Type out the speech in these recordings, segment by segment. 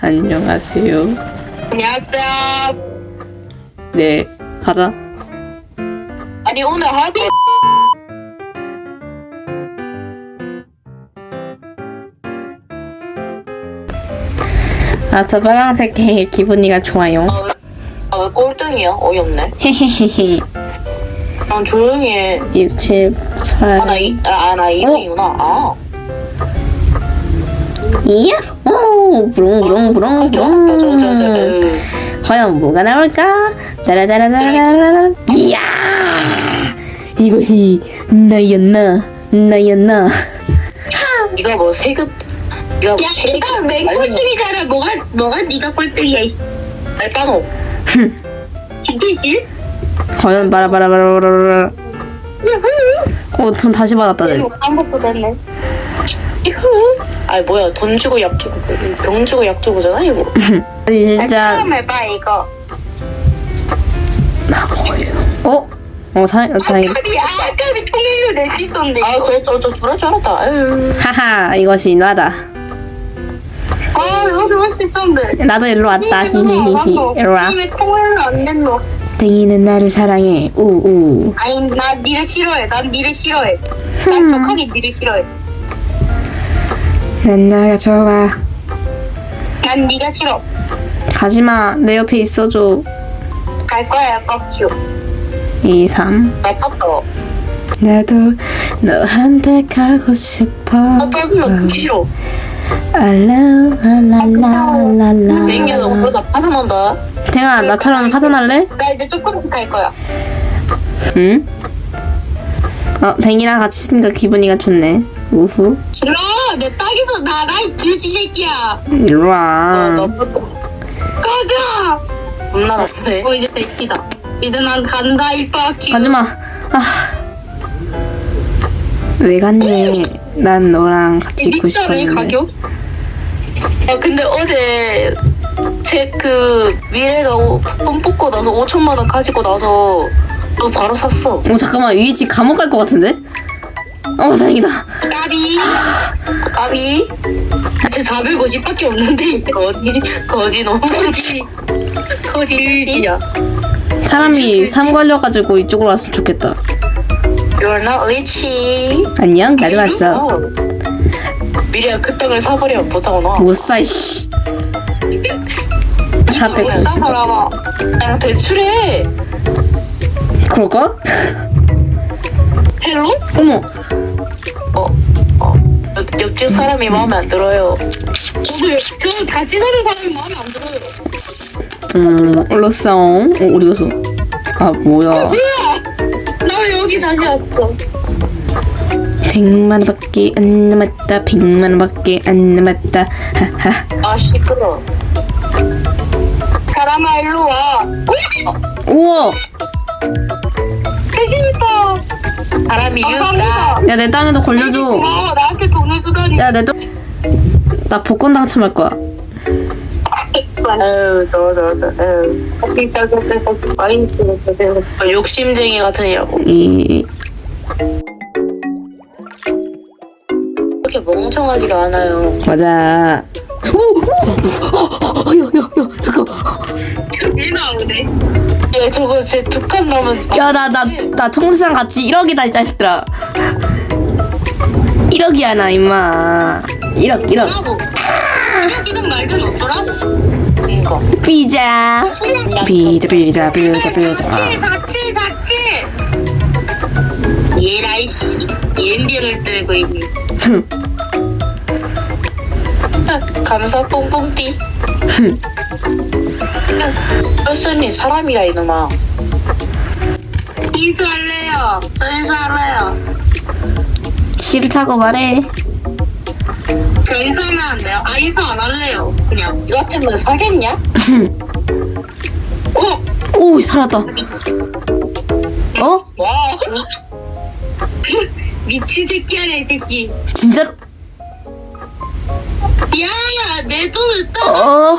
안녕하세요. 안녕하세요. 네, 가자. 아니 오늘 합의 아, 저 빨간색 개 기분이가 좋아요. 아 왜 꼴등이야? 어이없네. 헤헤헤헤. 난 조용히 해. 6, 7, 8. 아 나 이, 아, 나 이등이구나. 아. 이야! 부릉 부릉 부릉 저, 저, 부릉. 으. 과연 뭐가 나올까? 따라따라라라라. 이야! 이것이 나였나? 나였나? 네가 뭐 세급 뭐 야, 내가 맨 꼴등이잖아. 뭐가 뭐가 네가 꼴등이야? 이 알바노 김태실? 과연 바라바라바라바라. 어, 돈 다시 받았다, 네. 아무것도 됐네. 아 뭐야 돈 주고 약 주고 병 주고 약 주고잖아 이거 아니, 진짜. 처음 해봐 이거. 어? 어, 사, 어, 다행이다. 아까비 아까비 통일로 낼수 있었는데. 아 그래 저저 저럴 줄 알았다 아유 하하, 이것이 인화다. 아 이거 할수 있었는데. 나도 일로 왔다. 히히히히. 일로 와. 왜 통일로 안 됐노? 댕이는 나를 사랑해. 우우. 아니 나 니를 싫어해. 난 니를 싫어해. 음. 난 격하게 니를 싫어해. 난 나가 좋아. 난 니가 싫어. 가지마. 내 옆에 있어줘. 갈 거야 뻑큐. 2, 3. 나빴다 나도 너한테 가고 싶어. 나 짜증나 그게 싫어 알라라라라라. 맹이야 너 그러다 파산한다 댕아, 나처럼 파산할래? 나 이제 조금씩 갈 거야. 응? 어, 댕이랑 같이 있으니까 기분이가 좋네. 우후. 싫어. 내 땅에서 이 돼지 새끼야. 일로 어 와. 꺼져. 겁나 나쁘네 어 이제 새끼다. 이제 난 간다 이 뻑큐. 가지마. 아. 왜 갔니? 난 너랑 같이 있고 싶었는데. 가격? 아 근데 어제 제 그 미래가 오- 돈 뽑고 나서 5천만 원 가지고 나서 너 바로 샀어. 어 잠깐만 위지 감옥 갈 것 같은데? 어 다행이다. 까비. 까비 제 450밖에 없는데 이제 거지 거지 너 거지. 거지야. 사람이 삼 걸려가지고 이쪽으로 왔으면 좋겠다. You're not rich. 안녕 나도 왔어. 어. 미래야 그 땅을 사버리면 보상 나. 못사 이씨. 싼 490. 사람아. 그냥 대출해. 그럴까? 헬로? 어머. 어. 어. 옆- 옆집 사람이 마음에 안 들어요. 저도 요- 저 같이 사는 사람이 마음에 안 들어요. 음 올랐어. 어 어디 갔어? 아 뭐야? 뭐야? 나 왜 여기 다시 왔어? 백만 원밖에 안 남았다. 백만 원밖에 안 남았다. 하하. 아 시끄러. 사람아 일로 와. 우와. 바람이. 감사합니다. 야 내 땅에도 걸려줘. 고마워 나한테 돈을 주다니. 야내 땅. 나 복권 당첨할 거야. 아유 저 저 저 아유. 커피. 아, 욕심쟁이 같으냐고. 이 그렇게 멍청하지가 않아요. 맞아. 야야 야 잠깐. 일로 오네. 야 저거 제 두 칸 남은. 야 나 나 나 통상 같이 1억이다 이 자식들아. 1억이야 나 임마. 1억 1억. 뭐라고? 이러기는 말든 없더라. 이거. 피자. 피자 피자 피자 사칠 피자. 사칠 사칠. 얘라 이씨. 옌병을 들고 있네. 감사 뽕뽕띠. 뼈순이 사람이라 이놈아. 인수할래요. 저 인수할래요. 싫다고 말해. 저 인수하면 안 돼요? 아 인수 안 할래요. 그냥. 이 같으면 사겠냐? 어? 오 살았다. 어? 와. 미친 새끼 아니야 이 새끼. 진짜로? 야, 내 돈을 떠. 어?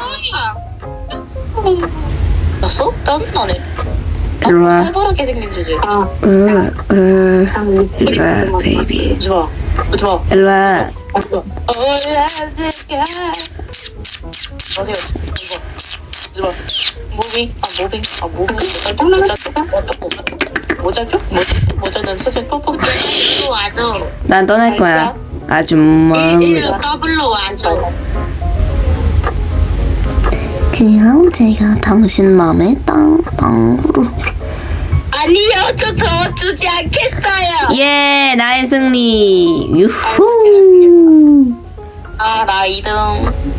봤어? 짜증나네. 일로 와. 살벌하게 생긴 주제. 아, 어, 어, 일로 와, 베이비. 오지 마. 오지 마. 일로 와. 오지 마. 올라갈까? 마세요. 이거. 이거. 무빙. 아, 무빙. 아. 못 잡죠? 못 잡죠? 못 잡죠? 못 잡죠? 못 잡는 수준 뻑뻑. 일로 와줘. 난 떠날 거야. 아줌마. 1일로 더블로 와줘. 그럼 제가 당신 맘에 땅땅 후루. 아니요, 저 저주지 않겠어요. 예, 나의 승리. 유후. 아, 나 2등.